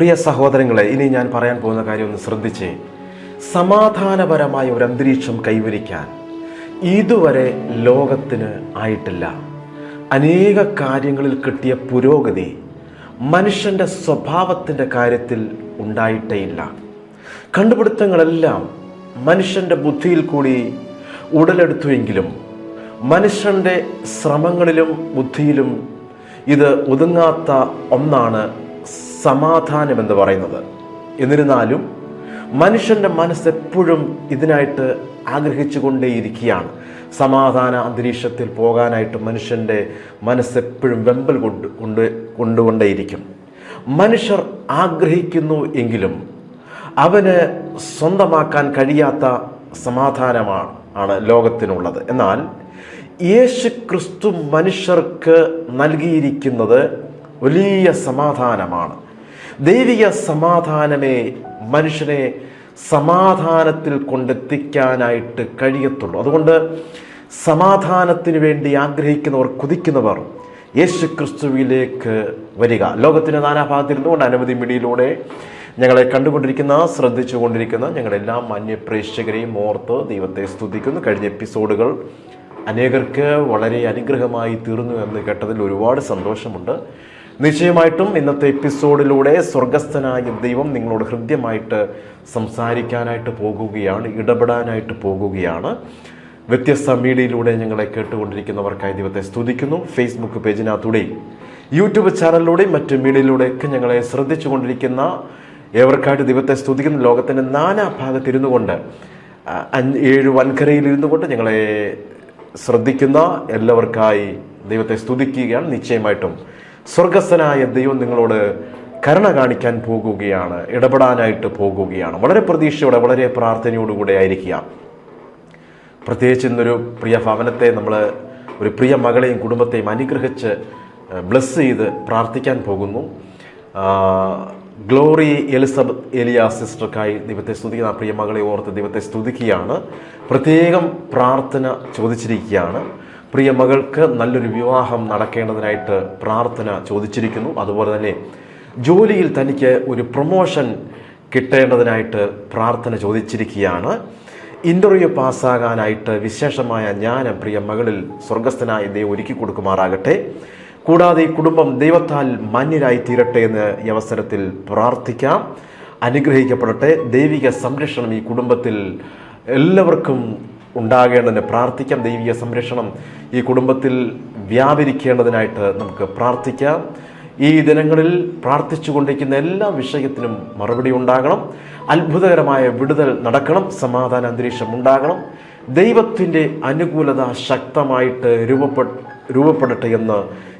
പ്രിയ സഹോദരങ്ങളെ ഇനി ഞാൻ പറയാൻ പോകുന്ന കാര്യം ഒന്ന് ശ്രദ്ധിച്ചേ. സമാധാനപരമായ ഒരു അന്തരീക്ഷം കൈവരിക്കാൻ ഇതുവരെ ലോകത്തിന് ആയിട്ടില്ല. അനേക കാര്യങ്ങളിൽ കിട്ടിയ പുരോഗതി മനുഷ്യന്റെ സ്വഭാവത്തിന്റെ കാര്യത്തിൽ ഉണ്ടായിട്ടേയില്ല കണ്ടുപിടുത്തങ്ങളെല്ലാം മനുഷ്യന്റെ ബുദ്ധിയിൽ കൂടി ഉടലെടുത്തുവെങ്കിലും മനുഷ്യന്റെ ശ്രമങ്ങളിലും ബുദ്ധിയിലും ഇത് ഒതുങ്ങാത്ത ഒന്നാണ് സമാധാനം എന്ന് പറയുന്നത്. എന്നിരുന്നാലും മനുഷ്യന്റെ മനസ്സെപ്പോഴും ഇതിനായിട്ട് ആഗ്രഹിച്ചുകൊണ്ടേയിരിക്കുകയാണ്. സമാധാന അന്തരീക്ഷത്തിൽ പോകാനായിട്ട് മനുഷ്യന്റെ മനസ്സെപ്പോഴും വെമ്പൽ കൊണ്ട് കൊണ്ട് കൊണ്ടുകൊണ്ടേയിരിക്കും. മനുഷ്യർ ആഗ്രഹിക്കുന്നു എങ്കിലും അവന് സ്വന്തമാക്കാൻ കഴിയാത്ത സമാധാനമാണ് ആണ് ലോകത്തിനുള്ളത്. എന്നാൽ യേശു ക്രിസ്തു മനുഷ്യർക്ക് നൽകിയിരിക്കുന്നത് വലിയ സമാധാനമാണ്. ദൈവിക സമാധാനമേ മനുഷ്യനെ സമാധാനത്തിൽ കൊണ്ടെത്തിക്കാനായിട്ട് കഴിയത്തുള്ളൂ. അതുകൊണ്ട് സമാധാനത്തിന് വേണ്ടി ആഗ്രഹിക്കുന്നവർ കുതിക്കുന്നവർ യേശു ക്രിസ്തുവിലേക്ക് വരിക ലോകത്തിന്റെ നാനാഭാഗത്തിരുന്നുകൊണ്ട് അനവധി മിടിയിലൂടെ ഞങ്ങളെ കണ്ടുകൊണ്ടിരിക്കുന്ന ശ്രദ്ധിച്ചുകൊണ്ടിരിക്കുന്ന ഞങ്ങളെല്ലാ ഞങ്ങളെല്ലാം പ്രേക്ഷകരെയും ഓർത്ത് ദൈവത്തെ സ്തുതിക്കുന്നു. കഴിഞ്ഞ എപ്പിസോഡുകൾ അനേകർക്ക് വളരെ അനുഗ്രഹമായി തീർന്നു എന്ന് കേട്ടതിൽ ഒരുപാട് സന്തോഷമുണ്ട്. നിശ്ചയമായിട്ടും ഇന്നത്തെ എപ്പിസോഡിലൂടെ സ്വർഗസ്ഥനായ ദൈവം നിങ്ങളോട് ഹൃദ്യമായിട്ട് സംസാരിക്കാനായിട്ട് പോകുകയാണ് ഇടപെടാനായിട്ട് പോകുകയാണ്. വ്യത്യസ്ത മീഡിയയിലൂടെ ഞങ്ങളെ കേട്ടുകൊണ്ടിരിക്കുന്നവർക്കായി ദൈവത്തെ സ്തുതിക്കുന്നു. ഫേസ്ബുക്ക് പേജിനകത്തൂടെയും യൂട്യൂബ് ചാനലിലൂടെയും മറ്റ് മീഡിയയിലൂടെയൊക്കെ ഞങ്ങളെ ശ്രദ്ധിച്ചുകൊണ്ടിരിക്കുന്ന ഏവർക്കായിട്ട് ദൈവത്തെ സ്തുതിക്കുന്ന. ലോകത്തിന്റെ നാനാ ഭാഗത്തിരുന്നു കൊണ്ട് അഞ്ച് ഏഴ് വൻകരയിൽ ഇരുന്നു കൊണ്ട് ഞങ്ങളെ ശ്രദ്ധിക്കുന്ന എല്ലാവർക്കായി ദൈവത്തെ സ്തുതിക്കുകയാണ്. നിശ്ചയമായിട്ടും സ്വർഗസ്ഥനായ ദൈവം നിങ്ങളോട് കരുണ കാണിക്കാൻ പോകുകയാണ് ഇടപെടാനായിട്ട് പോകുകയാണ്. വളരെ പ്രതീക്ഷയോടെ വളരെ പ്രാർത്ഥനയോടുകൂടെ ആയിരിക്കുക പ്രത്യേകിച്ച് ഇന്നൊരു പ്രിയ ഭവനത്തെ നമ്മൾ ഒരു പ്രിയ മകളെയും കുടുംബത്തെയും അനുഗ്രഹിച്ച് ബ്ലസ് ചെയ്ത് പ്രാർത്ഥിക്കാൻ പോകുന്നു. ഗ്ലോറി എലിസബത്ത് എലിയ സിസ്റ്റർക്കായി ദൈവത്തെ സ്തുതിക്കുന്ന. പ്രിയ മകളെ ഓർത്ത് ദൈവത്തെ സ്തുതിക്കുകയാണ്. പ്രത്യേകം പ്രാർത്ഥന ചോദിച്ചിരിക്കുകയാണ്. പ്രിയ മകൾക്ക് നല്ലൊരു വിവാഹം നടക്കേണ്ടതിനായിട്ട് പ്രാർത്ഥന ചോദിച്ചിരിക്കുന്നു. അതുപോലെ തന്നെ ജോലിയിൽ തനിക്ക് ഒരു പ്രൊമോഷൻ കിട്ടേണ്ടതിനായിട്ട് പ്രാർത്ഥന ചോദിച്ചിരിക്കുകയാണ്. ഇന്റർവ്യൂ പാസ്സാകാനായിട്ട് വിശേഷമായ ജ്ഞാനം പ്രിയ മകളിൽ സ്വർഗസ്ഥനായ ദൈവം ഒരുക്കി കൊടുക്കുമാറാകട്ടെ. കൂടാതെ ഈ കുടുംബം ദൈവത്താൽ മാന്യരായി തീരട്ടെ എന്ന് ഈ അവസരത്തിൽ പ്രാർത്ഥിക്കാം. അനുഗ്രഹിക്കപ്പെടട്ടെ. ദൈവിക സംരക്ഷണം ഈ കുടുംബത്തിൽ എല്ലാവർക്കും ഉണ്ടാകേണ്ടതിന് പ്രാർത്ഥിക്കാം. ദൈവിക സംരക്ഷണം ഈ കുടുംബത്തിൽ വ്യാപരിക്കേണ്ടതിനായിട്ട് നമുക്ക് പ്രാർത്ഥിക്കാം. ഈ ദിനങ്ങളിൽ പ്രാർത്ഥിച്ചു കൊണ്ടിരിക്കുന്ന എല്ലാ വിഷയത്തിനും മറുപടി ഉണ്ടാകണം. അത്ഭുതകരമായ വിടുതൽ നടക്കണം. സമാധാന അന്തരീക്ഷം ഉണ്ടാകണം. ദൈവത്തിന്റെ അനുകൂലത ശക്തമായിട്ട് രൂപപ്പെ രൂപപ്പെടട്ടെ എന്ന്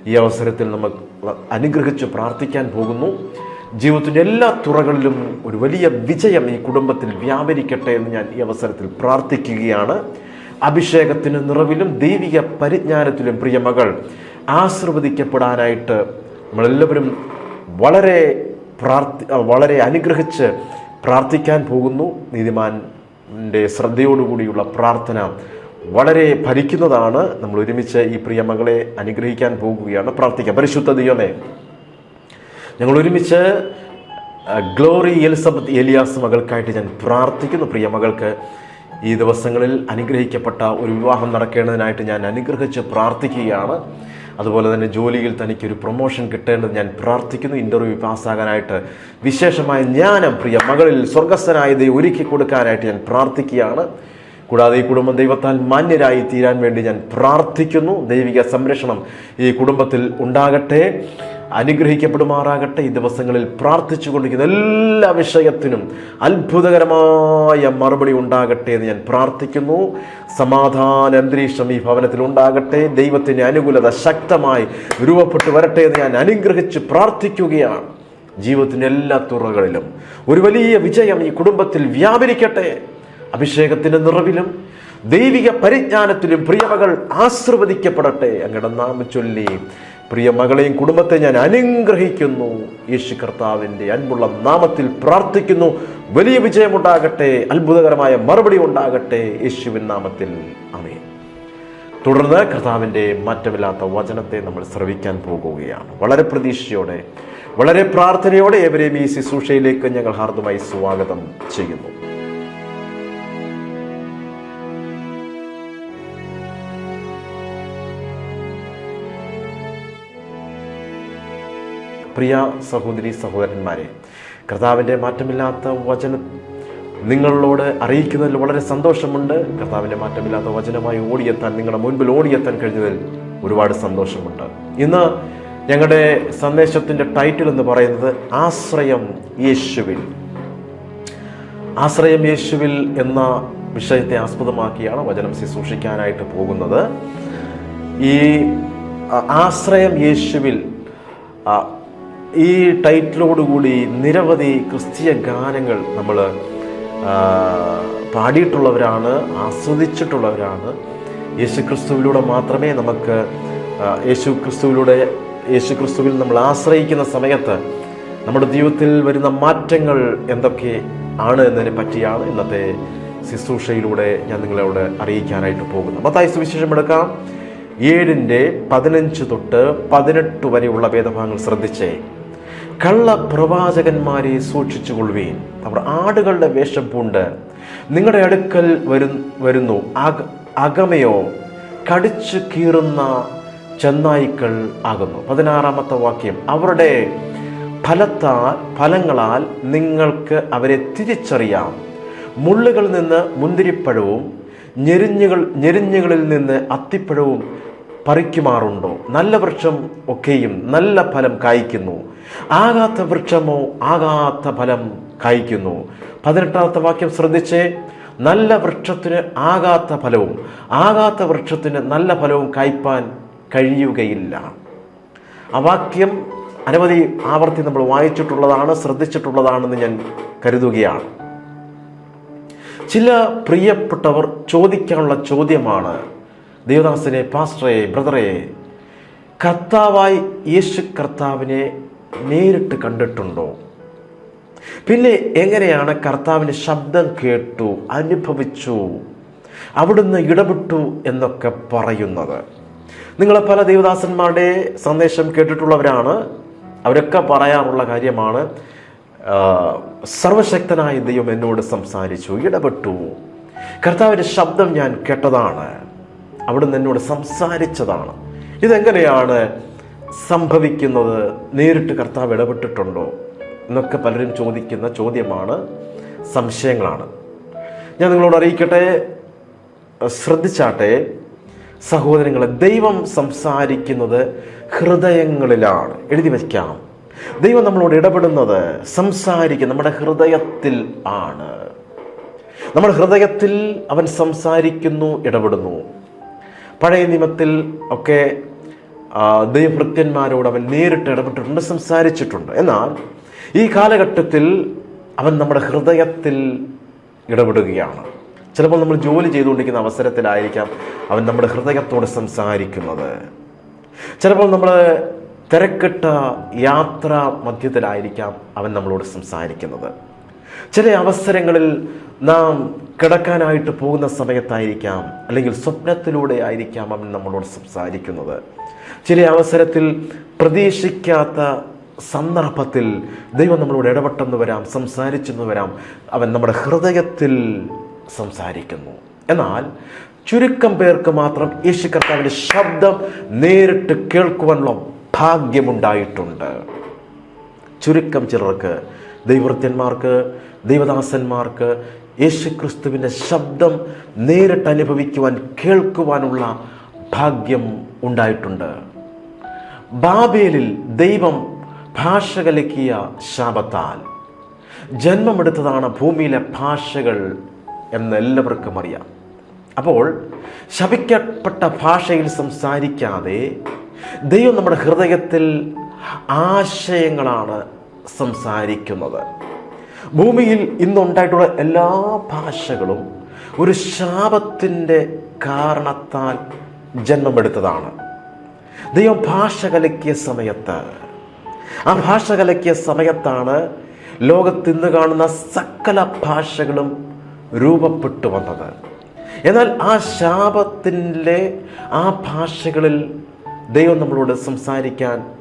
ഈ അവസരത്തിൽ നമുക്ക് അനുഗ്രഹിച്ച് പ്രാർത്ഥിക്കാൻ പോകുന്നു. ജീവിതത്തിന്റെ എല്ലാ തുറകളിലും ഒരു വലിയ വിജയം ഈ കുടുംബത്തിൽ വ്യാപരിക്കട്ടെ എന്ന് ഞാൻ ഈ അവസരത്തിൽ പ്രാർത്ഥിക്കുകയാണ്. അഭിഷേകത്തിന് നിറവിലും ദൈവിക പരിജ്ഞാനത്തിലും പ്രിയമകൾ ആശീർവദിക്കപ്പെടാനായിട്ട് നമ്മളെല്ലാവരും വളരെ പ്രാർത്ഥി വളരെ അനുഗ്രഹിച്ച് പ്രാർത്ഥിക്കാൻ പോകുന്നു. നീതിമാന്റെ ശ്രദ്ധയോടുകൂടിയുള്ള പ്രാർത്ഥന വളരെ ഫലിക്കുന്നതാണ്. നമ്മൾ ഒരുമിച്ച് ഈ പ്രിയമകളെ അനുഗ്രഹിക്കാൻ പോകുകയാണ്. പ്രാർത്ഥിക്കാം. പരിശുദ്ധ ദൈവമേ ഞങ്ങൾ ഒരുമിച്ച് ഗ്ലോറി എലിസബത്ത് എലിയാസ് മകൾക്കായിട്ട് ഞാൻ പ്രാർത്ഥിക്കുന്നു. പ്രിയ മകൾക്ക് ഈ ദിവസങ്ങളിൽ അനുഗ്രഹിക്കപ്പെട്ട ഒരു വിവാഹം നടക്കേണ്ടതിനായിട്ട് ഞാൻ അനുഗ്രഹിച്ച് പ്രാർത്ഥിക്കുകയാണ്. അതുപോലെ തന്നെ ജോലിയിൽ തനിക്കൊരു പ്രൊമോഷൻ കിട്ടേണ്ടത് ഞാൻ പ്രാർത്ഥിക്കുന്നു. ഇന്റർവ്യൂ പാസ്സാകാനായിട്ട് വിശേഷമായ ജ്ഞാനം പ്രിയ മകളിൽ സ്വർഗസ്ഥനായതെ ഒരുക്കി കൊടുക്കാനായിട്ട് ഞാൻ പ്രാർത്ഥിക്കുകയാണ്. കൂടാതെ ഈ കുടുംബം ദൈവത്താൽ മാന്യരായി തീരാൻ വേണ്ടി ഞാൻ പ്രാർത്ഥിക്കുന്നു. ദൈവിക സംരക്ഷണം ഈ കുടുംബത്തിൽ ഉണ്ടാകട്ടെ. അനുഗ്രഹിക്കപ്പെടുമാറാകട്ടെ ഈ ദിവസങ്ങളിൽ പ്രാർത്ഥിച്ചുകൊണ്ടിരിക്കുന്ന എല്ലാ വിഷയത്തിനും അത്ഭുതകരമായ മറുപടി ഉണ്ടാകട്ടെ എന്ന് ഞാൻ പ്രാർത്ഥിക്കുന്നു. സമാധാന അന്തരീക്ഷം ഈ ഭവനത്തിൽ ഉണ്ടാകട്ടെ. ദൈവത്തിന്റെ അനുകൂലത ശക്തമായി രൂപപ്പെട്ടു വരട്ടെ എന്ന് ഞാൻ അനുഗ്രഹിച്ച് പ്രാർത്ഥിക്കുകയാണ്. ജീവിതത്തിന്റെ എല്ലാ തുറകളിലും ഒരു വലിയ വിജയം ഈ കുടുംബത്തിൽ വ്യാപരിക്കട്ടെ. അഭിഷേകത്തിന്റെ നിറവിലും ദൈവിക പരിജ്ഞാനത്തിലും പ്രിയമകൾ ആശീർവദിക്കപ്പെടട്ടെ അങ്ങയുടെ നാമം ചൊല്ലി. പ്രിയ മകളെയും കുടുംബത്തെ ഞാൻ അനുഗ്രഹിക്കുന്നു. യേശു കർത്താവിന്റെ അൻപുള്ള നാമത്തിൽ പ്രാർത്ഥിക്കുന്നു. വലിയ വിജയമുണ്ടാകട്ടെ അത്ഭുതകരമായ മറുപടി ഉണ്ടാകട്ടെ യേശുവിൻ നാമത്തിൽ. അമേ തുടർന്ന് കർത്താവിന്റെ മാറ്റമില്ലാത്ത വചനത്തെ നമ്മൾ ശ്രവിക്കാൻ പോകുകയാണ്. വളരെ പ്രതീക്ഷയോടെ വളരെ പ്രാർത്ഥനയോടെ ഏവരെയും ഈ ശുശ്രൂഷയിലേക്ക് ഞങ്ങൾ ഹാർദമായി സ്വാഗതം ചെയ്യുന്നു. പ്രിയ സഹോദരി സഹോദരന്മാരെ കർത്താവിന്റെ മാറ്റമില്ലാത്ത വചനം നിങ്ങളോട് അറിയിക്കുന്നതിൽ വളരെ സന്തോഷമുണ്ട്. കർത്താവിന്റെ മാറ്റമില്ലാത്ത വചനമായി ഓടിയെത്താൻ നിങ്ങളുടെ മുൻപിൽ ഓടിയെത്താൻ കഴിഞ്ഞതിൽ ഒരുപാട് സന്തോഷമുണ്ട്. ഇന്ന് ഞങ്ങളുടെ സന്ദേശത്തിന്റെ ടൈറ്റിൽ എന്ന് പറയുന്നത് ആശ്രയം യേശുവിൽ. ആശ്രയം യേശുവിൽ എന്ന വിഷയത്തെ ആസ്പദമാക്കിയാണ് വചനം ശുശ്രൂഷിക്കാനായിട്ട് പോകുന്നത്. ഈ ആശ്രയം യേശുവിൽ ഈ ടൈറ്റിലോടുകൂടി നിരവധി ക്രിസ്തീയ ഗാനങ്ങൾ നമ്മൾ പാടിയിട്ടുള്ളവരാണ് ആസ്വദിച്ചിട്ടുള്ളവരാണ്. യേശു ക്രിസ്തുവിലൂടെ മാത്രമേ നമുക്ക് യേശു ക്രിസ്തുവിലൂടെ യേശു ക്രിസ്തുവിൽ നമ്മൾ ആശ്രയിക്കുന്ന സമയത്ത് നമ്മുടെ ജീവിതത്തിൽ വരുന്ന മാറ്റങ്ങൾ എന്തൊക്കെ ആണ് എന്നതിനെ പറ്റിയാണ് ഇന്നത്തെ ശുശ്രൂഷയിലൂടെ ഞാൻ നിങ്ങളോട് അറിയിക്കാനായിട്ട് പോകുന്നത്. മത്തായി സുവിശേഷം എടുക്കാം. ഏഴിന്റെ പതിനഞ്ച് തൊട്ട് പതിനെട്ട് വരെയുള്ള ഭേദഭാഗങ്ങൾ ശ്രദ്ധിച്ചേ. കള്ള പ്രവാചകന്മാരെ സൂക്ഷിച്ചു കൊള്ളുകയും അവർ ആടുകളുടെ വേഷം പൂണ്ട്. നിങ്ങളുടെ അടുക്കൽ വരു വരുന്നു. അക അകമയോ കടിച്ചു കീറുന്ന ചെന്നായ്ക്കൾ ആകുന്നു. പതിനാറാമത്തെ വാക്യം. അവരുടെ ഫലത്താൽ ഫലങ്ങളാൽ നിങ്ങൾക്ക് അവരെ തിരിച്ചറിയാം. മുള്ളുകളിൽ നിന്ന് മുന്തിരിപ്പഴവും ഞെരിഞ്ഞുകൾ ഞെരിഞ്ഞുകളിൽ നിന്ന് അത്തിപ്പഴവും പറിക്കുമാറുണ്ടോ? നല്ല വൃക്ഷം ഒക്കെയും നല്ല ഫലം കായ്ക്കുന്നു. ആകാത്ത വൃക്ഷമോ ആകാത്ത ഫലം കായ്ക്കുന്നു. പതിനെട്ടാമത്തെ വാക്യം ശ്രദ്ധിച്ച്. നല്ല വൃക്ഷത്തിന് ആകാത്ത ഫലവും ആകാത്ത വൃക്ഷത്തിന് നല്ല ഫലവും കായ്പാൻ കഴിയുകയില്ല. ആ വാക്യം അനവധി ആവർത്തി നമ്മൾ വായിച്ചിട്ടുള്ളതാണ് ശ്രദ്ധിച്ചിട്ടുള്ളതാണെന്ന് ഞാൻ കരുതുകയാണ്. ചില പ്രിയപ്പെട്ടവർ ചോദിക്കാനുള്ള ചോദ്യമാണ് ദേവദാസനെ പാസ്റ്ററെ ബ്രദറെ കർത്താവായി യേശു കർത്താവിനെ നേരിട്ട് കണ്ടിട്ടുണ്ടോ? പിന്നെ എങ്ങനെയാണ് കർത്താവിന്റെ ശബ്ദം കേട്ടു അനുഭവിച്ചു അവിടുന്ന് ഇടപെട്ടു എന്നൊക്കെ പറയുന്നത്? നിങ്ങളെ പല ദേവദാസന്മാരുടെ സന്ദേശം കേട്ടിട്ടുള്ളവരാണ്. അവരൊക്കെ പറയാറുള്ള കാര്യമാണ് സർവശക്തനായ ദൈവം എന്നോട് സംസാരിച്ചു ഇടപെട്ടു. കർത്താവിന്റെ ശബ്ദം ഞാൻ കേട്ടതാണ്. അവിടുന്ന് എന്നോട് സംസാരിച്ചതാണ്. ഇതെങ്ങനെയാണ് സംഭവിക്കുന്നത്? നേരിട്ട് കർത്താവ് ഇടപെട്ടിട്ടുണ്ടോ? എന്നൊക്കെ പലരും ചോദിക്കുന്ന ചോദ്യമാണ് സംശയങ്ങളാണ്. ഞാൻ നിങ്ങളോട് അറിയിക്കട്ടെ ശ്രദ്ധിച്ചാട്ടെ സഹോദരങ്ങളെ ദൈവം സംസാരിക്കുന്നത് ഹൃദയങ്ങളിലാണ്. എഴുതി വയ്ക്കാം ദൈവം നമ്മളോട് ഇടപെടുന്നത് സംസാരിക്കുക നമ്മുടെ ഹൃദയത്തിൽ ആണ്. നമ്മുടെ ഹൃദയത്തിൽ അവൻ സംസാരിക്കുന്നു ഇടപെടുന്നു. പഴയ നിയമത്തിൽ ഒക്കെ ദൈവഭൃത്യന്മാരോട് അവൻ നേരിട്ട് ഇടപെട്ടിട്ടുണ്ട് സംസാരിച്ചിട്ടുണ്ട്. എന്നാൽ ഈ കാലഘട്ടത്തിൽ അവൻ നമ്മുടെ ഹൃദയത്തിൽ ഇടപെടുകയാണ്. ചിലപ്പോൾ നമ്മൾ ജോലി ചെയ്തുകൊണ്ടിരിക്കുന്ന അവസരത്തിലായിരിക്കാം അവൻ നമ്മുടെ ഹൃദയത്തോട് സംസാരിക്കുന്നത്. ചിലപ്പോൾ നമ്മൾ തിരക്കിട്ട യാത്ര മധ്യത്തിലായിരിക്കാം അവൻ നമ്മളോട് സംസാരിക്കുന്നത്. ചില അവസരങ്ങളിൽ നാം കിടക്കാനായിട്ട് പോകുന്ന സമയത്തായിരിക്കാം അല്ലെങ്കിൽ സ്വപ്നത്തിലൂടെ ആയിരിക്കാം അവൻ നമ്മളോട് സംസാരിക്കുന്നത്. ചില അവസരത്തിൽ പ്രതീക്ഷിക്കാത്ത സന്ദർഭത്തിൽ ദൈവം നമ്മളോട് ഇടപെട്ടെന്ന് വരാം സംസാരിച്ചെന്ന് വരാം അവൻ നമ്മുടെ ഹൃദയത്തിൽ സംസാരിക്കുന്നു. എന്നാൽ ചുരുക്കം പേർക്ക് മാത്രം യേശു കർത്താവിന്റെ ശബ്ദം നേരിട്ട് കേൾക്കുവാനുള്ള ഭാഗ്യമുണ്ടായിട്ടുണ്ട്. ചുരുക്കം ചിലർക്ക് ദൈവവൃത്യന്മാർക്ക് ദൈവദാസന്മാർക്ക് യേശുക്രിസ്തുവിന്റെ ശബ്ദം നേരിട്ട് അനുഭവിക്കുവാൻ കേൾക്കുവാനുള്ള ഭാഗ്യം ഉണ്ടായിട്ടുണ്ട്. ബാബേലിൽ ദൈവം ഭാഷ കലക്കിയ ശാപത്താൽ ജന്മമെടുത്തതാണ് ഭൂമിയിലെ ഭാഷകൾ എന്ന് എല്ലാവർക്കും അറിയാം. അപ്പോൾ ശപിക്കപ്പെട്ട ഭാഷയിൽ സംസാരിക്കാതെ ദൈവം നമ്മുടെ ഹൃദയത്തിൽ ആശയങ്ങളാണ് സംസാരിക്കുന്നത്. ഭൂമിയിൽ ഇന്നുണ്ടായിട്ടുള്ള എല്ലാ ഭാഷകളും ഒരു ശാപത്തിന്റെ കാരണത്താൽ ജന്മമെടുത്തതാണ്. ദൈവം ഭാഷ കലക്കിയ സമയത്ത് ആ ഭാഷ കലക്കിയ സമയത്താണ് ലോകത്ത് ഇന്ന് കാണുന്ന സകല ഭാഷകളും രൂപപ്പെട്ടു വന്നത്. എന്നാൽ ആ ശാപത്തിന്റെ ആ ഭാഷകളിൽ ദൈവം നമ്മളോട് സംസാരിക്കാൻ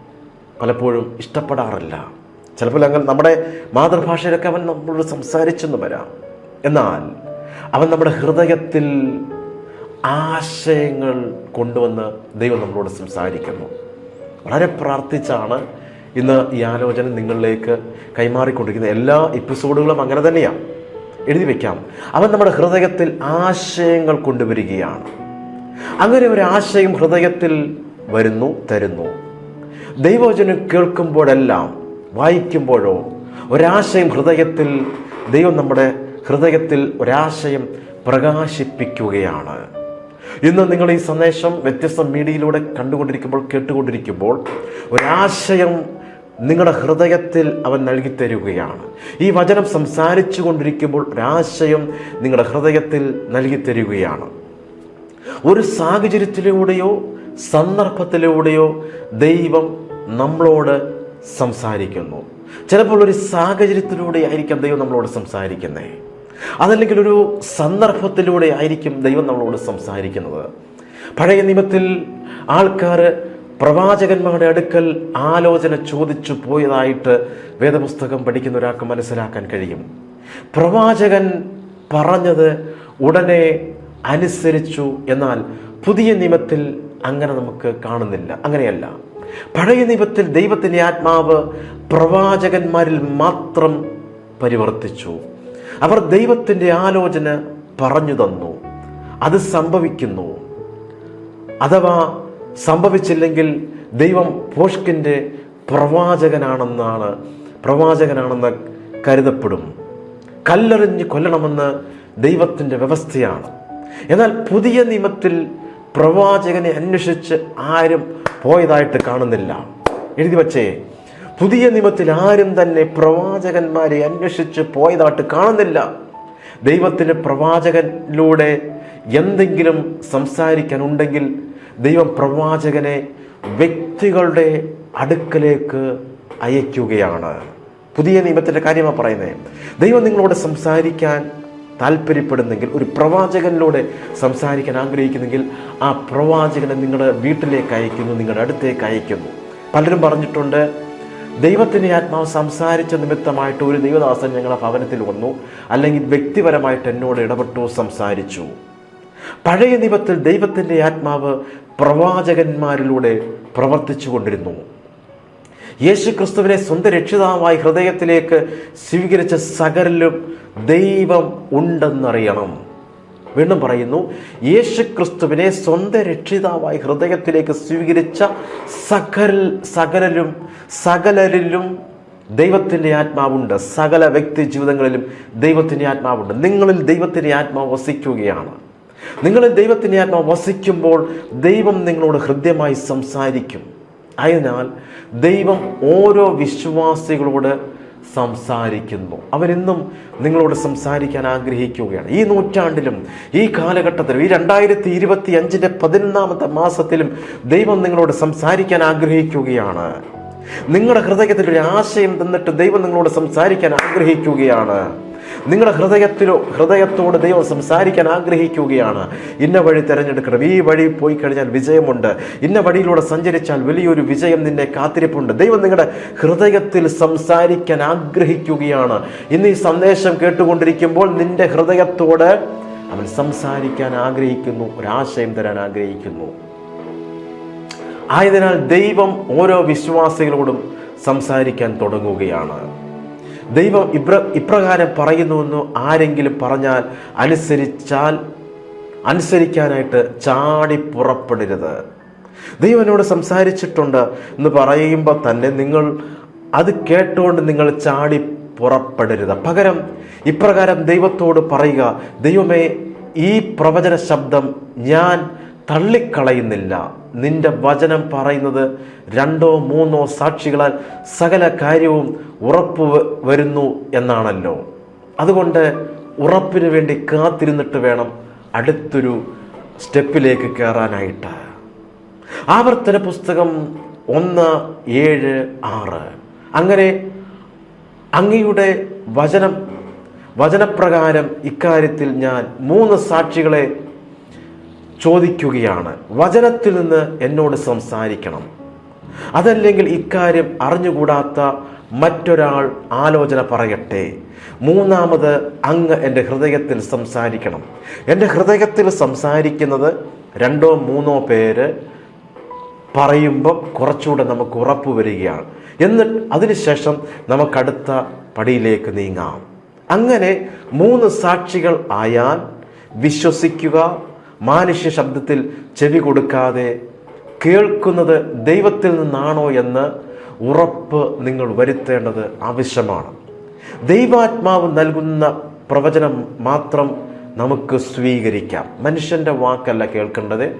പലപ്പോഴും ഇഷ്ടപ്പെടാറില്ല. ചിലപ്പോൾ അങ്ങനെ നമ്മുടെ മാതൃഭാഷയിലൊക്കെ അവൻ നമ്മളോട് സംസാരിച്ചെന്ന് വരാം. എന്നാൽ അവൻ നമ്മുടെ ഹൃദയത്തിൽ ആശയങ്ങൾ കൊണ്ടുവന്ന് ദൈവം നമ്മളോട് സംസാരിക്കുന്നു. വളരെ പ്രാർത്ഥിച്ചാണ് ഇന്ന് ഈ ആലോചന നിങ്ങളിലേക്ക് കൈമാറിക്കൊണ്ടിരിക്കുന്ന എല്ലാ എപ്പിസോഡുകളും അങ്ങനെ തന്നെയാണ്. എഴുതി വയ്ക്കാം അവൻ നമ്മുടെ ഹൃദയത്തിൽ ആശയങ്ങൾ കൊണ്ടുവരികയാണ്. അങ്ങനെ ഒരു ആശയം ഹൃദയത്തിൽ വരുന്നു തരുന്നു. ദൈവവചനം കേൾക്കുമ്പോഴെല്ലാം വായിക്കുമ്പോഴോ ഒരാശയം ഹൃദയത്തിൽ ദൈവം നമ്മുടെ ഹൃദയത്തിൽ ഒരാശയം പ്രകാശിപ്പിക്കുകയാണ്. ഇന്ന് നിങ്ങൾ ഈ സന്ദേശം വ്യത്യസ്ത മീഡിയയിലൂടെ കണ്ടുകൊണ്ടിരിക്കുമ്പോൾ കേട്ടുകൊണ്ടിരിക്കുമ്പോൾ ഒരാശയം നിങ്ങളുടെ ഹൃദയത്തിൽ അവൻ നൽകി തരികയാണ് ഈ വചനം സംസാരിച്ചു കൊണ്ടിരിക്കുമ്പോൾ ഒരാശയം നിങ്ങളുടെ ഹൃദയത്തിൽ നൽകി തരികയാണ് ഒരു സാഹചര്യത്തിലൂടെയോ സന്ദർഭത്തിലൂടെയോ ദൈവം നമ്മളോട് സംസാരിക്കുന്നു. ചിലപ്പോൾ ഒരു സാഹചര്യത്തിലൂടെ ആയിരിക്കാം ദൈവം നമ്മളോട് സംസാരിക്കുന്നത് അതല്ലെങ്കിൽ ഒരു സന്ദർഭത്തിലൂടെ ആയിരിക്കും ദൈവം നമ്മളോട് സംസാരിക്കുന്നത്. പഴയ നിയമത്തിൽ ആൾക്കാർ പ്രവാചകന്മാരുടെ അടുക്കൽ ആലോചന ചോദിച്ചു പോയതായിട്ട് വേദപുസ്തകം പഠിക്കുന്ന ഒരാൾക്ക് മനസ്സിലാക്കാൻ കഴിയും. പ്രവാചകൻ പറഞ്ഞത് ഉടനെ അനുസരിച്ചു എന്നാൽ പുതിയ നിയമത്തിൽ അങ്ങനെ നമുക്ക് കാണുന്നില്ല. അങ്ങനെയല്ല. പഴയ നിയമത്തിൽ ദൈവത്തിന്റെ ആത്മാവ് പ്രവാചകന്മാരിൽ മാത്രം പരിവർത്തിച്ചു. അവർ ദൈവത്തിന്റെ ആലോചന പറഞ്ഞു തന്നു. അത് സംഭവിക്കുന്നു. അഥവാ സംഭവിച്ചില്ലെങ്കിൽ ദൈവം പോഷ്കിന്റെ പ്രവാചകനാണെന്നാണ് പ്രവാചകനാണെന്ന് കരുതപ്പെടും. കല്ലെറിഞ്ഞ് കൊല്ലണമെന്ന് ദൈവത്തിന്റെ വ്യവസ്ഥയാണ്. എന്നാൽ പുതിയ നിയമത്തിൽ പ്രവാചകനെ അന്വേഷിച്ച് ആരും പോയതായിട്ട് കാണുന്നില്ല. എഴുതി വച്ചേ പുതിയ നിയമത്തിൽ ആരും തന്നെ പ്രവാചകന്മാരെ അന്വേഷിച്ച് പോയതായിട്ട് കാണുന്നില്ല. ദൈവത്തിന് പ്രവാചകനിലൂടെ എന്തെങ്കിലും സംസാരിക്കാനുണ്ടെങ്കിൽ ദൈവം പ്രവാചകനെ വ്യക്തികളുടെ അടുക്കലേക്ക് അയക്കുകയാണ്. പുതിയ നിയമത്തിന്റെ കാര്യമാണ് പറയുന്നത് ദൈവം നിങ്ങളോട് സംസാരിക്കാൻ താല്പര്യപ്പെടുന്നെങ്കിൽ ഒരു പ്രവാചകനിലൂടെ സംസാരിക്കാൻ ആഗ്രഹിക്കുന്നെങ്കിൽ ആ പ്രവാചകനെ നിങ്ങളുടെ വീട്ടിലേക്ക് അയക്കുന്നു നിങ്ങളുടെ അടുത്തേക്ക് അയക്കുന്നു. പലരും പറഞ്ഞിട്ടുണ്ട് ദൈവത്തിന്റെ ആത്മാവ് സംസാരിച്ച നിമിത്തമായിട്ട് ഒരു ദൈവദാസൻ ഞങ്ങളുടെ ഭവനത്തിൽ വന്നു അല്ലെങ്കിൽ വ്യക്തിപരമായിട്ട് എന്നോട് ഇടപെട്ടു സംസാരിച്ചു. പഴയ നിയമത്തിൽ ദൈവത്തിന്റെ ആത്മാവ് പ്രവാചകന്മാരിലൂടെ പ്രവർത്തിച്ചു കൊണ്ടിരുന്നു. യേശു ക്രിസ്തുവിനെ സ്വന്തം രക്ഷിതാവായി ഹൃദയത്തിലേക്ക് സ്വീകരിച്ച സകലിലും ദൈവം ഉണ്ടെന്നറിയണം. വീണ്ടും പറയുന്നു യേശു ക്രിസ്തുവിനെ സ്വന്തം രക്ഷിതാവായി ഹൃദയത്തിലേക്ക് സ്വീകരിച്ച സകൽ സകലരും സകലരിലും ദൈവത്തിന്റെ ആത്മാവുണ്ട്. സകല വ്യക്തി ജീവിതങ്ങളിലും ദൈവത്തിന്റെ ആത്മാവുണ്ട്. നിങ്ങളിൽ ദൈവത്തിന്റെ ആത്മാവ് വസിക്കുകയാണ്. നിങ്ങളിൽ ദൈവത്തിന്റെ ആത്മാവ് വസിക്കുമ്പോൾ ദൈവം നിങ്ങളോട് ഹൃദ്യമായി സംസാരിക്കും. അതിനാൽ ദൈവം ഓരോ വിശ്വാസികളോട് സംസാരിക്കുന്നു. അവരെന്നും നിങ്ങളോട് സംസാരിക്കാൻ ആഗ്രഹിക്കുകയാണ്. ഈ നൂറ്റാണ്ടിലും ഈ കാലഘട്ടത്തിലും ഈ രണ്ടായിരത്തി ഇരുപത്തി അഞ്ചിന്റെ പതിനൊന്നാമത്തെ മാസത്തിലും ദൈവം നിങ്ങളോട് സംസാരിക്കാൻ ആഗ്രഹിക്കുകയാണ്. നിങ്ങളുടെ ഹൃദയത്തിൽ ഒരു ആശയം തന്നിട്ട് ദൈവം നിങ്ങളോട് സംസാരിക്കാൻ ആഗ്രഹിക്കുകയാണ്. നിങ്ങളുടെ ഹൃദയത്തിലോ ഹൃദയത്തോട് ദൈവം സംസാരിക്കാൻ ആഗ്രഹിക്കുകയാണ്. ഇന്ന വഴി തിരഞ്ഞെടുക്കണം. ഈ വഴി പോയി കഴിഞ്ഞാൽ വിജയമുണ്ട്. ഇന്ന വഴിയിലൂടെ സഞ്ചരിച്ചാൽ വലിയൊരു വിജയം നിന്നെ കാത്തിരിപ്പുണ്ട്. ദൈവം നിങ്ങളുടെ ഹൃദയത്തിൽ സംസാരിക്കാൻ ആഗ്രഹിക്കുകയാണ്. ഇന്ന് ഈ സന്ദേശം കേട്ടുകൊണ്ടിരിക്കുമ്പോൾ നിന്റെ ഹൃദയത്തോട് അവൻ സംസാരിക്കാൻ ആഗ്രഹിക്കുന്നു. ഒരാശയം തരാൻ ആഗ്രഹിക്കുന്നു. ആയതിനാൽ ദൈവം ഓരോ വിശ്വാസികളോടും സംസാരിക്കാൻ തുടങ്ങുകയാണ്. ദൈവം ഇപ്ര ഇപ്രകാരം പറയുന്നുവെന്ന് ആരെങ്കിലും പറഞ്ഞാൽ അനുസരിച്ചാൽ അനുസരിക്കാനായിട്ട് ചാടി പുറപ്പെടരുത്. ദൈവം എന്നോട് സംസാരിച്ചിട്ടുണ്ട് എന്ന് പറയുമ്പോൾ തന്നെ നിങ്ങൾ അത് കേട്ടുകൊണ്ട് നിങ്ങൾ ചാടി പുറപ്പെടരുത്. പകരം ഇപ്രകാരം ദൈവത്തോട് പറയുക ദൈവമേ ഈ പ്രവചന ശബ്ദം ഞാൻ തള്ളിക്കളയുന്നില്ല. നിന്റെ വചനം പറയുന്നത് രണ്ടോ മൂന്നോ സാക്ഷികളാൽ സകല കാര്യവും ഉറപ്പ് വരുന്നു എന്നാണല്ലോ. അതുകൊണ്ട് ഉറപ്പിന് വേണ്ടി കാത്തിരുന്നിട്ട് വേണം അടുത്തൊരു സ്റ്റെപ്പിലേക്ക് കയറാനായിട്ട് ആവർത്തന പുസ്തകം ഒന്ന് ഏഴ് ആറ്. അങ്ങനെ അങ്ങയുടെ വചനം വചനപ്രകാരം ഇക്കാര്യത്തിൽ ഞാൻ മൂന്ന് സാക്ഷികളെ ചോദിക്കുകയാണ് വചനത്തിൽ നിന്ന് എന്നോട് സംസാരിക്കണം. അതല്ലെങ്കിൽ ഇക്കാര്യം അറിഞ്ഞുകൂടാത്ത മറ്റൊരാൾ ആലോചന പറയട്ടെ. മൂന്നാമത് അങ്ങ് എന്റെ ഹൃദയത്തിൽ സംസാരിക്കണം. എന്റെ ഹൃദയത്തിൽ സംസാരിക്കുന്നത് രണ്ടോ മൂന്നോ പേര് പറയുമ്പം കുറച്ചുകൂടെ നമുക്ക് ഉറപ്പ് വരികയാണ്. എന്നിട്ട് അതിനുശേഷം നമുക്കടുത്ത പടിയിലേക്ക് നീങ്ങാം. അങ്ങനെ മൂന്ന് സാക്ഷികൾ ആയാൽ വിശ്വസിക്കുക മാനുഷ്യ ശബ്ദത്തിൽ ചെവി കൊടുക്കാതെ കേൾക്കുന്നത് ദൈവത്തിൽ നിന്നാണോ എന്ന് ഉറപ്പ് നിങ്ങൾ വരുത്തേണ്ടത് ആവശ്യമാണ്. ദൈവാത്മാവ് നൽകുന്ന പ്രവചനം മാത്രം നമുക്ക് സ്വീകരിക്കാം. മനുഷ്യന്റെ വാക്കല്ല കേൾക്കേണ്ടത്.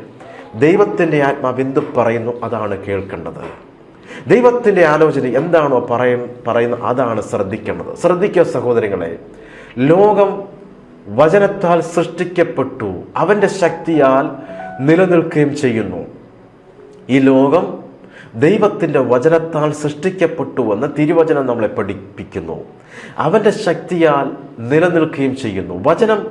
ദൈവത്തിന്റെ ആത്മാവ് എന്ത് പറയുന്നു അതാണ് കേൾക്കേണ്ടത്. ദൈവത്തിന്റെ ആലോചന എന്താണോ പറയും പറയുന്നത് അതാണ് ശ്രദ്ധിക്കേണ്ടത്. ശ്രദ്ധിക്കുക സഹോദരങ്ങളെ ലോകം വചനത്താൽ സൃഷ്ടിക്കപ്പെട്ടു. അവന്റെ ശക്തിയാൽ നിലനിൽക്കുകയും ചെയ്യുന്നു. ഈ ലോകം ദൈവത്തിന്റെ വചനത്താൽ സൃഷ്ടിക്കപ്പെട്ടു എന്ന തിരുവചനം നമ്മളെ പഠിപ്പിക്കുന്നു. അവന്റെ ശക്തിയാൽ നിലനിൽക്കുകയും ചെയ്യുന്നു. വചനം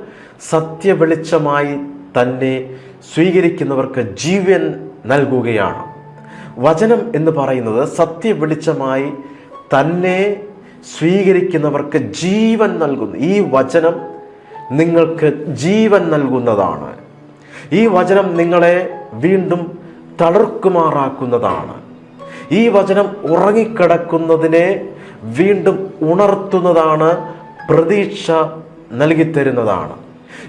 സത്യവെളിച്ചമായി തന്നെ സ്വീകരിക്കുന്നവർക്ക് ജീവൻ നൽകുകയാണ്. വചനം എന്ന് പറയുന്നത് സത്യവെളിച്ചമായി തന്നെ സ്വീകരിക്കുന്നവർക്ക് ജീവൻ നൽകുന്നു. ഈ വചനം നിങ്ങൾക്ക് ജീവൻ നൽകുന്നതാണ്. ഈ വചനം നിങ്ങളെ വീണ്ടും തളർക്കുമാറാക്കുന്നതാണ്. ഈ വചനം ഉറങ്ങിക്കിടക്കുന്നതിനെ വീണ്ടും ഉണർത്തുന്നതാണ് പ്രതീക്ഷ നൽകിത്തരുന്നതാണ്.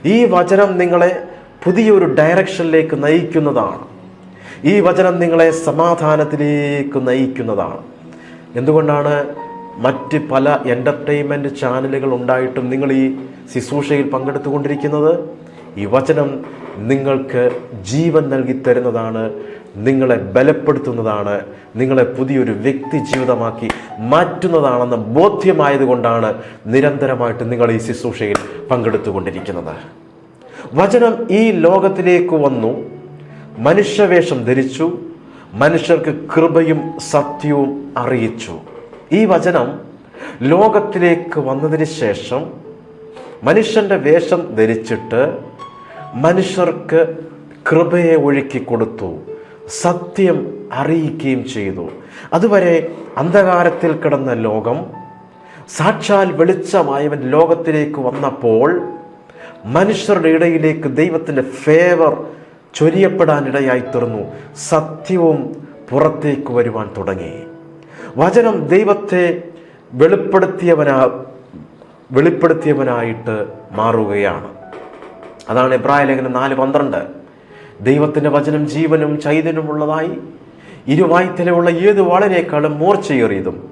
ഈ വചനം നിങ്ങളെ പുതിയൊരു ഡയറക്ഷനിലേക്ക് നയിക്കുന്നതാണ്. ഈ വചനം നിങ്ങളെ സമാധാനത്തിലേക്ക് നയിക്കുന്നതാണ്. എന്തുകൊണ്ടാണ് മറ്റ് പല എന്റർടൈൻമെന്റ് ചാനലുകൾ ഉണ്ടായിട്ടും നിങ്ങൾ ഈ ശുശ്രൂഷയിൽ പങ്കെടുത്തുകൊണ്ടിരിക്കുന്നത്? ഈ വചനം നിങ്ങൾക്ക് ജീവൻ നൽകി തരുന്നതാണ് നിങ്ങളെ ബലപ്പെടുത്തുന്നതാണ് നിങ്ങളെ പുതിയൊരു വ്യക്തി ജീവിതമാക്കി മാറ്റുന്നതാണെന്ന് ബോധ്യമായതുകൊണ്ടാണ് നിരന്തരമായിട്ട് നിങ്ങൾ ഈ ശുശ്രൂഷയിൽ പങ്കെടുത്തുകൊണ്ടിരിക്കുന്നത്. വചനം ഈ ലോകത്തിലേക്ക് വന്നു മനുഷ്യവേഷം ധരിച്ചു മനുഷ്യർക്ക് കൃപയും സത്യവും അറിയിച്ചു. ഈ വചനം ലോകത്തിലേക്ക് വന്നതിന് ശേഷം മനുഷ്യന്റെ വേഷം ധരിച്ചിട്ട് മനുഷ്യർക്ക് കൃപയെ ഒഴുക്കി കൊടുത്തു സത്യം അറിയിക്കുകയും ചെയ്തു. അതുവരെ അന്ധകാരത്തിൽ കിടന്ന ലോകം സാക്ഷാൽ വെളിച്ചമായവൻ ലോകത്തിലേക്ക് വന്നപ്പോൾ മനുഷ്യരുടെ ഇടയിലേക്ക് ദൈവത്തിന്റെ ഫേവർ ചൊരിയപ്പെടാനിടയായി തീർന്നു. സത്യവും പുറത്തേക്ക് വരുവാൻ തുടങ്ങി. വചനം ദൈവത്തെ വെളിപ്പെടുത്തിയവനാ വെളിപ്പെടുത്തിയവനായിട്ട് മാറുകയാണ്. അതാണ് എബ്രായ ലേഖനം നാല് പന്ത്രണ്ട്. ദൈവത്തിന്റെ വചനം ജീവനും ചൈതന്യമുള്ളതായി ഇരുവായ്ത്തലയുള്ള ഏത് വളരെക്കാളും മൂർച്ചയേറിയതും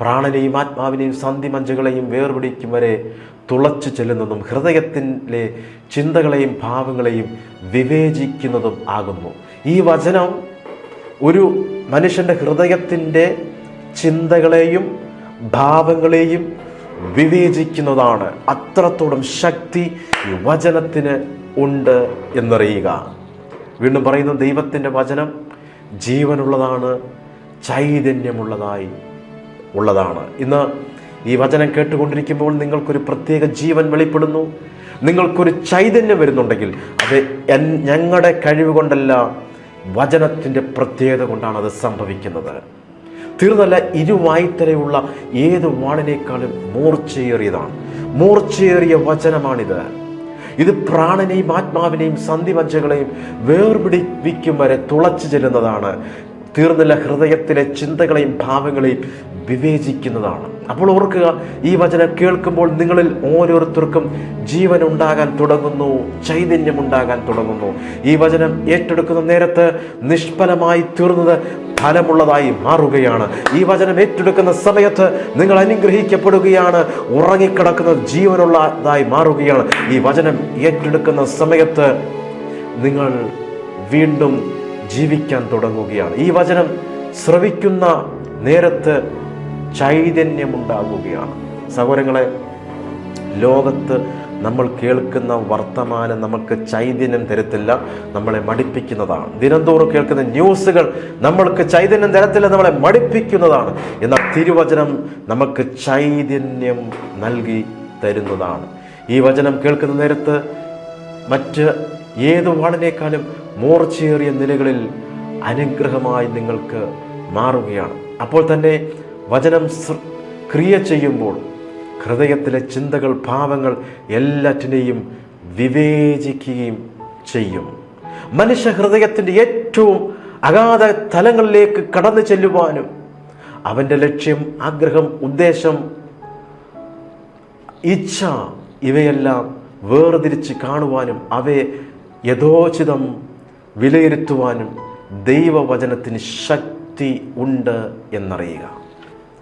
പ്രാണനെയും ആത്മാവിനെയും സന്ധിമഞ്ചകളെയും വേർപിടിക്കും വരെ തുളച്ചു ചെല്ലുന്നതും ഹൃദയത്തിലെ ചിന്തകളെയും ഭാവങ്ങളെയും വിവേചിക്കുന്നതും ആകുന്നു. ഈ വചനം ഒരു മനുഷ്യന്റെ ഹൃദയത്തിന്റെ ചിന്തകളെയും ഭാവങ്ങളെയും വിവേചിക്കുന്നതാണ്. അത്രത്തോളം ശക്തി ഈ വചനത്തിന് ഉണ്ട് എന്നറിയുക. വീണ്ടും പറയുന്ന ദൈവത്തിന്റെ വചനം ജീവനുള്ളതാണ് ചൈതന്യമുള്ളതായി ഉള്ളതാണ്. ഇന്ന് ഈ വചനം കേട്ടുകൊണ്ടിരിക്കുമ്പോൾ നിങ്ങൾക്കൊരു പ്രത്യേക ജീവൻ വെളിപ്പെടുന്നു. നിങ്ങൾക്കൊരു ചൈതന്യം വരുന്നുണ്ടെങ്കിൽ അത് ഞങ്ങളുടെ കഴിവ് കൊണ്ടല്ല വചനത്തിന്റെ പ്രത്യേകത കൊണ്ടാണ് അത് സംഭവിക്കുന്നത്. തീർന്നല്ല ഇരുവായ്ത്തരയുള്ള ഏത് വാളിനേക്കാളും മൂർച്ചയേറിയതാണ്. മൂർച്ചയേറിയ വചനമാണിത്. ഇത് പ്രാണനെയും ആത്മാവിനെയും സന്ധിമജ്ജകളെയും വേർപിടിപ്പിക്കും വരെ തുളച്ചു ചെല്ലുന്നതാണ് തീർന്നില്ല ഹൃദയത്തിലെ ചിന്തകളെയും ഭാവങ്ങളെയും വിവേചിക്കുന്നതാണ്. അപ്പോൾ ഓർക്കുക ഈ വചനം കേൾക്കുമ്പോൾ നിങ്ങളിൽ ഓരോരുത്തർക്കും ജീവൻ ഉണ്ടാകാൻ തുടങ്ങുന്നു ചൈതന്യം ഉണ്ടാകാൻ തുടങ്ങുന്നു. ഈ വചനം ഏറ്റെടുക്കുന്ന നേരത്ത് നിഷ്ഫലമായി തീർന്നത് ഫലമുള്ളതായി മാറുകയാണ്. ഈ വചനം ഏറ്റെടുക്കുന്ന സമയത്ത് നിങ്ങൾ അനുഗ്രഹിക്കപ്പെടുകയാണ് ഉറങ്ങിക്കിടക്കുന്നത് ജീവനുള്ളതായി മാറുകയാണ്. ഈ വചനം ഏറ്റെടുക്കുന്ന സമയത്ത് നിങ്ങൾ വീണ്ടും ജീവിക്കാൻ തുടങ്ങുകയാണ്. ഈ വചനം ശ്രവിക്കുന്ന നേരത്ത് ചൈതന്യമുണ്ടാകുകയാണ്. സഹോദരങ്ങളെ ലോകത്ത് നമ്മൾ കേൾക്കുന്ന വർത്തമാനം നമുക്ക് ചൈതന്യം തരത്തില്ല നമ്മളെ മടിപ്പിക്കുന്നതാണ്. ദിനംതോറും കേൾക്കുന്ന ന്യൂസുകൾ നമ്മൾക്ക് ചൈതന്യം തരത്തില്ല നമ്മളെ മടിപ്പിക്കുന്നതാണ്. എന്നാൽ തിരുവചനം നമുക്ക് ചൈതന്യം നൽകി തരുന്നതാണ്. ഈ വചനം കേൾക്കുന്ന നേരത്ത് മറ്റ് ഏത് വാളിനേക്കാളും മൂർച്ചയേറിയ നിലകളിൽ അനുഗ്രഹമായി നിങ്ങൾക്ക് മാറുകയാണ്. അപ്പോൾ തന്നെ വചനം ക്രിയ ചെയ്യുമ്പോൾ ഹൃദയത്തിലെ ചിന്തകൾ ഭാവങ്ങൾ എല്ലാറ്റിനെയും വിവേചിക്കുകയും ചെയ്യും. മനുഷ്യ ഹൃദയത്തിന്റെ ഏറ്റവും അഗാധ തലങ്ങളിലേക്ക് കടന്നു ചെല്ലുവാനും അവന്റെ ലക്ഷ്യം ആഗ്രഹം ഉദ്ദേശം ഇച്ഛ ഇവയെല്ലാം വേർതിരിച്ച് കാണുവാനും അവയെ യഥോചിതം വിലയിരുത്തുവാനും ദൈവവചനത്തിന് ശക്തി ഉണ്ട് എന്നറിയുക.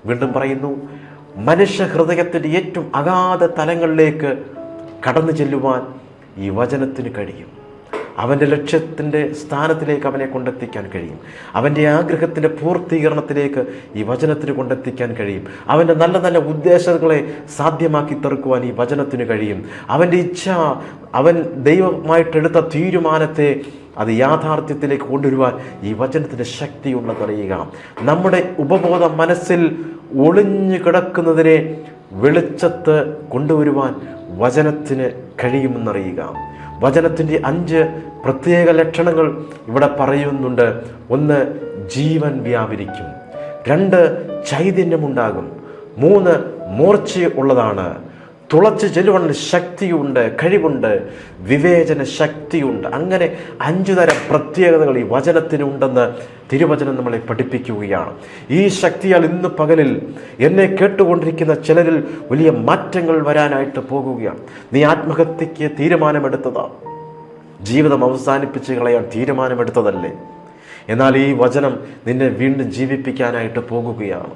വീണ്ടും പറയുന്നു മനുഷ്യ ഹൃദയത്തിന്റെ ഏറ്റവും അഗാധ തലങ്ങളിലേക്ക് കടന്നു ചെല്ലുവാൻ ഈ വചനത്തിന് കഴിയും. അവന്റെ ലക്ഷ്യത്തിന്റെ സ്ഥാനത്തിലേക്ക് അവനെ കൊണ്ടെത്തിക്കാൻ കഴിയും. അവന്റെ ആഗ്രഹത്തിന്റെ പൂർത്തീകരണത്തിലേക്ക് ഈ വചനത്തിന് കൊണ്ടെത്തിക്കാൻ കഴിയും. അവന്റെ നല്ല നല്ല ഉദ്ദേശങ്ങളെ സാധ്യമാക്കി തീർക്കുവാൻ ഈ വചനത്തിന് കഴിയും. അവന്റെ ഇച്ഛ അവൻ ദൈവമായിട്ടെടുത്ത തീരുമാനത്തെ അത് യാഥാർത്ഥ്യത്തിലേക്ക് കൊണ്ടുവരുവാൻ ഈ വചനത്തിന്റെ ശക്തിയുണ്ടെന്നറിയുക നമ്മുടെ ഉപബോധ മനസ്സിൽ ഒളിഞ്ഞു കിടക്കുന്നതിനെ വെളിച്ചത്ത് കൊണ്ടുവരുവാൻ വചനത്തിന് കഴിയുമെന്നറിയുക. വചനത്തിന്റെ അഞ്ച് പ്രത്യേക ലക്ഷണങ്ങൾ ഇവിടെ പറയുന്നുണ്ട്. ഒന്ന് ജീവൻ വ്യാപരിക്കും. രണ്ട് ചൈതന്യമുണ്ടാകും. മൂന്ന് മൂർച്ച ഉള്ളതാണ് തുളച്ച് ചെല്ലുവാനുള്ള ശക്തിയുണ്ട് കഴിവുണ്ട് വിവേചന ശക്തിയുണ്ട്. അങ്ങനെ അഞ്ചു തരം പ്രത്യേകതകൾ ഈ വചനത്തിനുണ്ടെന്ന് തിരുവചനം നമ്മളെ പഠിപ്പിക്കുകയാണ്. ഈ ശക്തിയാൽ ഇന്ന് പകലിൽ എന്നെ കേട്ടുകൊണ്ടിരിക്കുന്ന ചിലരിൽ വലിയ മാറ്റങ്ങൾ വരാനായിട്ട് പോകുകയാണ്. നീ ആത്മഹത്യക്ക് തീരുമാനമെടുത്തതാണ് ജീവിതം അവസാനിപ്പിച്ച് കളയാൻ തീരുമാനമെടുത്തതല്ലേ? എന്നാൽ ഈ വചനം നിന്നെ വീണ്ടും ജീവിപ്പിക്കാനായിട്ട് പോകുകയാണ്.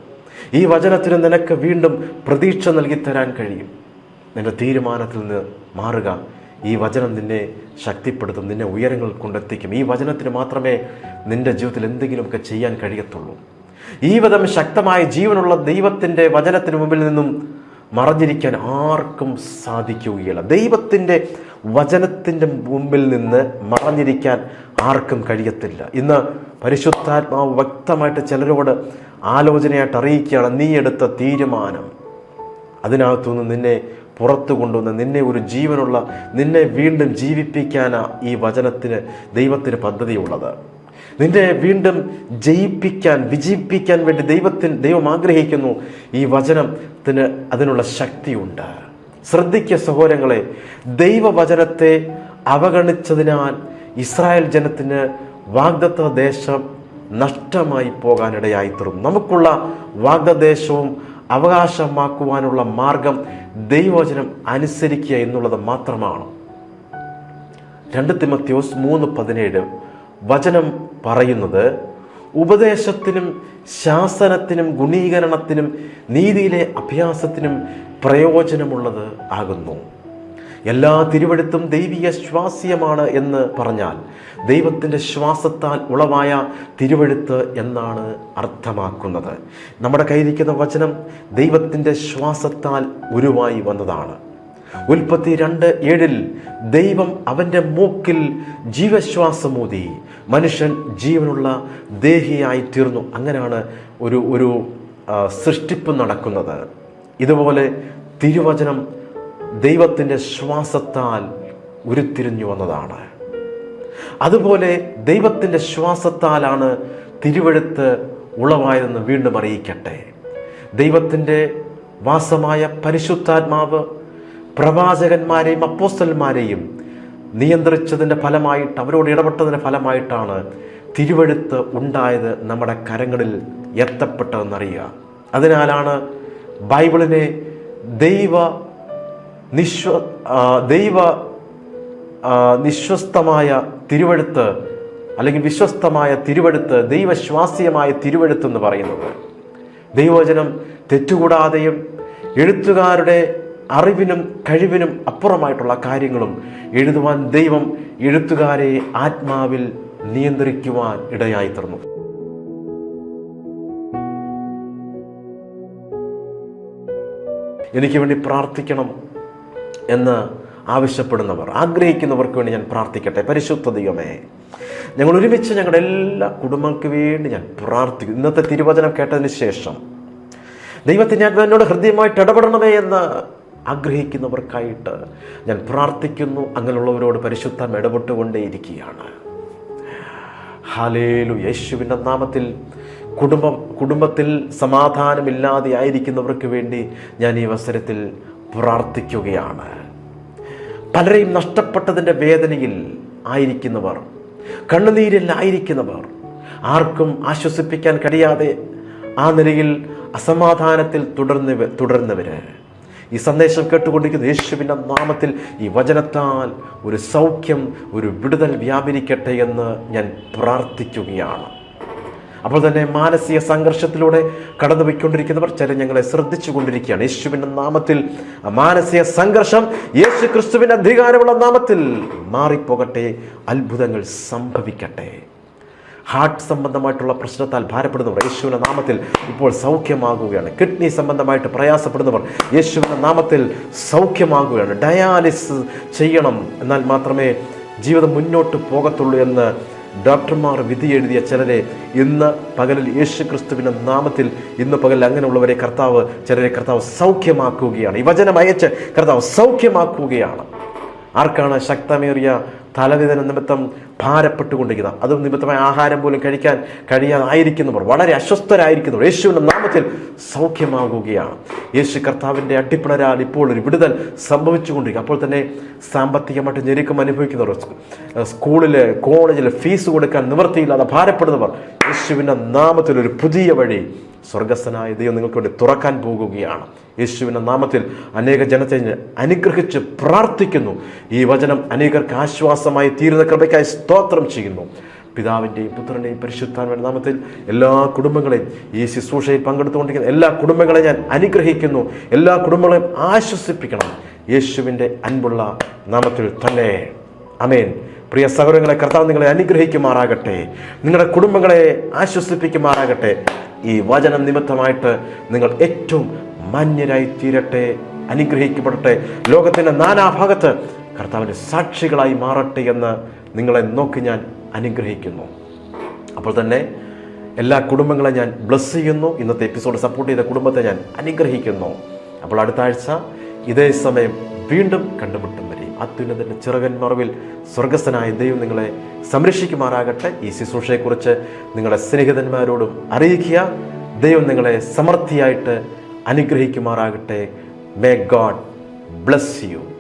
ഈ വചനത്തിന് നിനക്ക് വീണ്ടും പ്രതീക്ഷ നൽകി തരാൻ കഴിയും. നിന്റെ തീരുമാനത്തിൽ നിന്ന് മാറുക. ഈ വചനം നിന്നെ ശക്തിപ്പെടുത്തും നിന്നെ ഉയരങ്ങൾ കൊണ്ടെത്തിക്കും. ഈ വചനത്തിന് മാത്രമേ നിന്റെ ജീവിതത്തിൽ എന്തെങ്കിലുമൊക്കെ ചെയ്യാൻ കഴിയത്തുള്ളൂ. ഈ വിധം ശക്തമായ ജീവനുള്ള ദൈവത്തിന്റെ വചനത്തിന് മുമ്പിൽ നിന്നും മറഞ്ഞിരിക്കാൻ ആർക്കും സാധിക്കുകയില്ല. ദൈവത്തിന്റെ വചനത്തിന്റെ മുമ്പിൽ നിന്ന് മറഞ്ഞിരിക്കാൻ ആർക്കും കഴിയത്തില്ല. ഇന്ന് പരിശുദ്ധാത്മാവ് വ്യക്തമായിട്ട് ചിലരോട് ആലോചനയായിട്ട് അറിയിക്കുകയാണ് നീ എടുത്ത തീരുമാനം അതിനകത്തുനിന്ന് നിന്നെ പുറത്തു കൊണ്ടുവന്ന് നിന്നെ ഒരു ജീവനുള്ള നിന്നെ വീണ്ടും ജീവിപ്പിക്കാനാ ഈ വചനത്തിന് ദൈവത്തിന് പദ്ധതിയുള്ളത്. നിന്നെ വീണ്ടും ജയിപ്പിക്കാൻ വിജയിപ്പിക്കാൻ വേണ്ടി ദൈവത്തിന് ദൈവം ആഗ്രഹിക്കുന്നു. ഈ വചനത്തിന് അതിനുള്ള ശക്തിയുണ്ട്. ശ്രദ്ധിക്കുക സഹോദരങ്ങളെ ദൈവവചനത്തെ അവഗണിച്ചതിനാൽ ഇസ്രായേൽ ജനത്തിന് വാഗ്ദത്ത ദേശം നഷ്ടമായി പോകാനിടയായി തീർന്നു നമുക്കുള്ള വാഗ്ദദേശവും അവകാശമാക്കുവാനുള്ള മാർഗം ദൈവവചനം അനുസരിക്കുക എന്നുള്ളത് മാത്രമാണ്. രണ്ട് തിമത്യോസ് മൂന്ന് പതിനേഴ് വചനം പറയുന്നത് ഉപദേശത്തിനും ശാസനത്തിനും ഗുണീകരണത്തിനും നീതിയിലെ അഭ്യാസത്തിനും പ്രയോജനമുള്ളത് ആകുന്നു. എല്ലാ തിരുവഴുത്തും ദൈവിക ശ്വാസ്യമാണ് എന്ന് പറഞ്ഞാൽ ദൈവത്തിന്റെ ശ്വാസത്താൽ ഉളവായ തിരുവഴുത്ത് എന്നാണ് അർത്ഥമാക്കുന്നത്. നമ്മുടെ കയ്യിരിക്കുന്ന വചനം ദൈവത്തിന്റെ ശ്വാസത്താൽ ഉരുവായി വന്നതാണ്. ഉൽപ്പത്തി രണ്ട് ഏഴിൽ ദൈവം അവന്റെ മൂക്കിൽ ജീവശ്വാസമൂതി മനുഷ്യൻ ജീവനുള്ള ദേഹിയായി തീർന്നു അങ്ങനെയാണ് ഒരു ഒരു സൃഷ്ടിപ്പ് നടക്കുന്നത്. ഇതുപോലെ തിരുവചനം ദൈവത്തിന്റെ ശ്വാസത്താൽ ഉരുത്തിരിഞ്ഞു വന്നതാണ്. അതുപോലെ ദൈവത്തിന്റെ ശ്വാസത്താലാണ് തിരുവഴുത്ത് ഉളവായതെന്ന് വീണ്ടും അറിയിക്കട്ടെ. ദൈവത്തിന്റെ വാസമായ പരിശുദ്ധാത്മാവ് പ്രവാചകന്മാരെയും അപ്പോസ്റ്റന്മാരെയും നിയന്ത്രിച്ചതിന്റെ ഫലമായിട്ട് അവരോട് ഇടപെട്ടതിന്റെ ഫലമായിട്ടാണ് തിരുവഴുത്ത് ഉണ്ടായത് നമ്മുടെ കരങ്ങളിൽ എത്തപ്പെട്ടതെന്നറിയുക. അതിനാലാണ് ബൈബിളിനെ ദൈവ നിശ്വ ദൈവ നിശ്വസ്തമായ തിരുവഴുത്ത് അല്ലെങ്കിൽ വിശ്വസ്തമായ തിരുവഴുത്ത് ദൈവശ്വാസ്യമായ തിരുവഴുത്ത് എന്ന് പറയുന്നത്. ദൈവവചനം തെറ്റുകൂടാതെയും എഴുത്തുകാരുടെ അറിവിനും കഴിവിനും അപ്പുറമായിട്ടുള്ള കാര്യങ്ങളും എഴുതുവാൻ ദൈവം എഴുത്തുകാരെ ആത്മാവിൽ നിയന്ത്രിക്കുവാൻ ഇടയായി തീർന്നു. എനിക്ക് വേണ്ടി പ്രാർത്ഥിക്കണം. എന്ന് ആവശ്യപ്പെടുന്നവർ ആഗ്രഹിക്കുന്നവർക്ക് വേണ്ടി ഞാൻ പ്രാർത്ഥിക്കട്ടെ. പരിശുദ്ധ ദൈവമേ ഞങ്ങൾ ഒരുമിച്ച് ഞങ്ങളുടെ എല്ലാ കുടുംബങ്ങൾക്ക് വേണ്ടി ഞാൻ പ്രാർത്ഥിക്കും ഇന്നത്തെ തിരുവചനം കേട്ടതിന് ശേഷം ദൈവത്തെ ഞാൻ എന്നോട് ഹൃദ്യമായിട്ട് ഇടപെടണമേ എന്ന് ആഗ്രഹിക്കുന്നവർക്കായിട്ട് ഞാൻ പ്രാർത്ഥിക്കുന്നു. അങ്ങനെയുള്ളവരോട് പരിശുദ്ധം ഇടപെട്ടുകൊണ്ടേയിരിക്കുകയാണ്. ഹാലേലു യേശുവിന്റെ നാമത്തിൽ കുടുംബം കുടുംബത്തിൽ സമാധാനമില്ലാതെ ആയിരിക്കുന്നവർക്ക് വേണ്ടി ഞാൻ ഈ അവസരത്തിൽ പ്രാർത്ഥിക്കുകയാണ്. പലരെയും നഷ്ടപ്പെട്ടതിന്റെ വേദനയിൽ ആയിരിക്കുന്നവർ കണ്ണുനീരിൽ ആയിരിക്കുന്നവർ ആർക്കും ആശ്വസിപ്പിക്കാൻ കഴിയാതെ ആ നിലയിൽ അസമാധാനത്തിൽ തുടർന്ന് തുടർന്നവര് ഈ സന്ദേശം കേട്ടുകൊണ്ടിരിക്കുന്ന യേശുവിന്റെ നാമത്തിൽ ഈ വചനത്താൽ ഒരു സൗഖ്യം ഒരു വിടുതൽ വ്യാപരിക്കട്ടെ എന്ന് ഞാൻ പ്രാർത്ഥിക്കുകയാണ്. അപ്പോൾ തന്നെ മാനസിക സംഘർഷത്തിലൂടെ കടന്നു പോയിക്കൊണ്ടിരിക്കുന്നവർ ചില ഞങ്ങളെ ശ്രദ്ധിച്ചു കൊണ്ടിരിക്കുകയാണ് യേശുവിന്റെ നാമത്തിൽ മാനസിക സംഘർഷം യേശു ക്രിസ്തുവിന്റെ അധികാരമുള്ള നാമത്തിൽ മാറിപ്പോകട്ടെ അത്ഭുതങ്ങൾ സംഭവിക്കട്ടെ. ഹാർട്ട് സംബന്ധമായിട്ടുള്ള പ്രശ്നത്താൽ ഭാരപ്പെടുന്നവർ യേശുവിന്റെ നാമത്തിൽ ഇപ്പോൾ സൗഖ്യമാകുകയാണ്. കിഡ്നി സംബന്ധമായിട്ട് പ്രയാസപ്പെടുന്നവർ യേശുവിന്റെ നാമത്തിൽ സൗഖ്യമാകുകയാണ്. ഡയാലിസിസ് ചെയ്യണം എന്നാൽ മാത്രമേ ജീവിതം മുന്നോട്ട് പോകത്തുള്ളൂ എന്ന് ഡോക്ടർമാർ വിധി എഴുതിയ ചിലരെ ഇന്ന് പകലിൽ യേശു ക്രിസ്തുവിന്റെ നാമത്തിൽ ഇന്ന് പകലിൽ അങ്ങനെയുള്ളവരെ കർത്താവ് ചിലരെ കർത്താവ് സൗഖ്യമാക്കുകയാണ്. ഈ വചനം അയച്ച് കർത്താവ് സൗഖ്യമാക്കുകയാണ്. ആർക്കാണ് ശക്തമേറിയ തലവേദന നിമിത്തം ഭാരപ്പെട്ടുകൊണ്ടിരിക്കുന്ന അത് നിമിത്തമായ ആഹാരം പോലും കഴിക്കാൻ കഴിയാതായിരിക്കുന്നവർ വളരെ അസ്വസ്ഥരായിരിക്കുന്നവർ യേശുവിന്റെ നാമത്തിൽ സൗഖ്യമാകുകയാണ്. യേശു കർത്താവിന്റെ അട്ടിപ്പിണരാൽ ഇപ്പോൾ ഒരു വിടുതൽ സംഭവിച്ചുകൊണ്ടിരിക്കുക അപ്പോൾ തന്നെ സാമ്പത്തികമായിട്ട് ഞെരുക്കം അനുഭവിക്കുന്നവർ സ്കൂളിൽ കോളേജിൽ ഫീസ് കൊടുക്കാൻ നിവൃത്തിയില്ലാതെ ഭാരപ്പെടുന്നവർ യേശുവിന്റെ നാമത്തിൽ ഒരു പുതിയ വഴി സ്വർഗസ്ഥനായ ദൈവം നിങ്ങൾക്ക് വേണ്ടി തുറക്കാൻ പോകുകയാണ്. യേശുവിന്റെ നാമത്തിൽ അനേക ജനത്തെ അനുഗ്രഹിച്ച് പ്രാർത്ഥിക്കുന്നു. ഈ വചനം അനേകർക്ക് ആശ്വാസമായി തീരുന്ന കൃപയ്ക്കായി സ്തോത്രം ചെയ്യുന്നു. പിതാവിന്റെയും പുത്രന്റെയും പരിശുദ്ധാന്റെ നാമത്തിൽ എല്ലാ കുടുംബങ്ങളെയും ഈ ശുശ്രൂഷയിൽ പങ്കെടുത്തുകൊണ്ടിരിക്കുന്ന എല്ലാ കുടുംബങ്ങളെയും ഞാൻ അനുഗ്രഹിക്കുന്നു. എല്ലാ കുടുംബങ്ങളെയും ആശ്വസിപ്പിക്കണം. യേശുവിന്റെ അൻപുള്ള നാമത്തിൽ തന്നെ. അമേൻ പ്രിയ സഹോദരങ്ങളെ കർത്താവ് നിങ്ങളെ അനുഗ്രഹിക്കുമാറാകട്ടെ. നിങ്ങളുടെ കുടുംബങ്ങളെ ആശ്വസിപ്പിക്കുമാറാകട്ടെ. ഈ വചനം നിമിത്തമായിട്ട് നിങ്ങൾ ഏറ്റവും മാന്യരായി തീരട്ടെ അനുഗ്രഹിക്കപ്പെടട്ടെ. ലോകത്തിന്റെ നാനാഭാഗത്ത് കർത്താവിന്റെ സാക്ഷികളായി മാറട്ടെ എന്ന് നിങ്ങളെ നോക്കി ഞാൻ അനുഗ്രഹിക്കുന്നു. അപ്പോൾ തന്നെ എല്ലാ കുടുംബങ്ങളെ ഞാൻ ബ്ലസ് ചെയ്യുന്നു. ഇന്നത്തെ എപ്പിസോഡ് സപ്പോർട്ട് ചെയ്ത കുടുംബത്തെ ഞാൻ അനുഗ്രഹിക്കുന്നു. അപ്പോൾ അടുത്ത ആഴ്ച ഇതേ സമയം വീണ്ടും കണ്ടുമുട്ടും വരെ. അത്യുന്നതിന്റെ ചിറകൻ മറവിൽ സ്വർഗസ്ഥനായ ദൈവം നിങ്ങളെ സംരക്ഷിക്കുമാറാകട്ടെ. ഈ ശുശ്രൂഷയെക്കുറിച്ച് നിങ്ങളുടെ സ്നേഹിതന്മാരോടും അറിയിക്കുക. ദൈവം നിങ്ങളെ സമൃദ്ധിയായിട്ട് അനുഗ്രഹിക്കുമാറാകട്ടെ. May God bless you